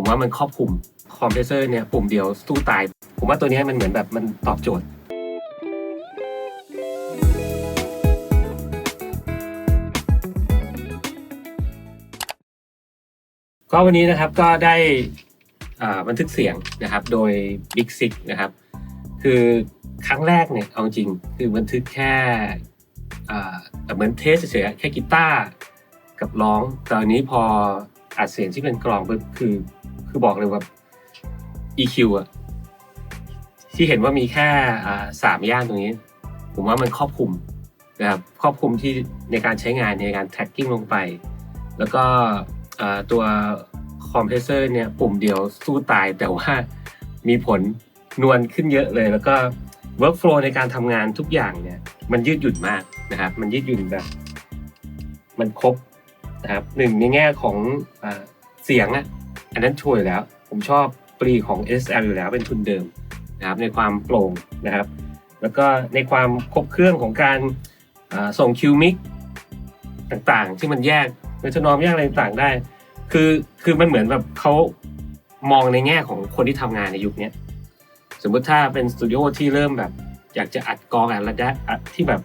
ผมว่ามันครอบคลุมคอมเพรสเซอร์เนี่ยปุ่มเดียวสู้ตาย ผมว่าตัวนี้มันเหมือนแบบมันตอบโจทย์ก็วันนี้นะครับก็ได้อ่าบันทึกเสียงนะครับโดย Big Six นะครับ คือครั้งแรกเนี่ยเอาจริงคือบันทึกแค่อ่าเหมือนเทสเฉยๆแค่กีตาร์กับร้องแต่อันนี้พอ อัดเสียงที่เป็นกลองปุ๊บคือ คือบอกเลยว่า EQ อะที่เห็นว่ามีแค่สามย่านตรงนี้ ผมว่ามันครอบคลุมนะครับครอบคลุมที่ในการใช้งานในการ tracking ลงไป แล้วก็ตัวคอมเพรสเซอร์เนี่ยปุ่มเดียวสู้ตายแต่ว่ามีผลนวลขึ้นเยอะเลย แล้วก็ workflow ในการทำงานทุกอย่างเนี่ย มันยืดหยุ่นมากนะครับ มันยืดหยุ่นแบบ มันครบ นะครับหนึ่งในแง่ของอเสียงอะอันนั้นช่วยแล้ว ผมชอบปรีของ SL อยู่แล้วเป็นทุนเดิมนะครับในความโปร่งนะครับ แล้วก็ในความครบเครื่องของการส่งคิวมิกต่างๆ ที่มันแยกเมทานอมแยกอะไรต่างๆได้ คือคือมันเหมือนแบบเขามองในแง่ของคนที่ทำงานในยุคนี้สมมติถ้าเป็นสตูดิโอที่เริ่มแบบ อยากจะอัดกองอัดระดับอัดที่แบบ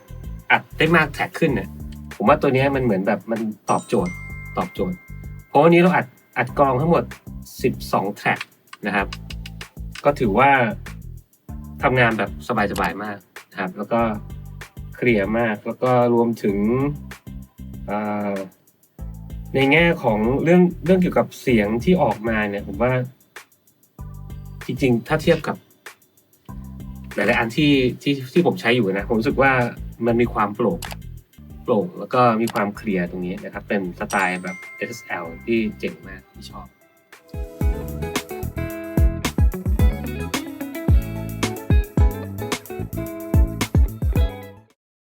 อัดได้มากแท็กขึ้นเนี่ย ผมว่าตัวนี้มันเหมือนแบบมันตอบโจทย์ตอบโจทย์ เพราะวันนี้เราอัดอัดกองทั้งหมด 12 แทร็กนะครับ ก็ถือว่าทำงานแบบสบายๆมากนะครับ แล้วก็เคลียร์มากแล้วก็รวมถึงในแง่ของเรื่องเรื่องเกี่ยวกับเสียงที่ออกมาเนี่ยผมว่า จริงๆ ถ้าเทียบกับ หลายๆอันที่ที่ที่ผมใช้อยู่นะ ผมรู้สึกว่ามันมีความโปร่ง โปร่งแล้วก็มีความเคลียร์ตรงนี้นะครับ เป็นสไตล์แบบ SSL ที่เจ๋งมากที่ชอบ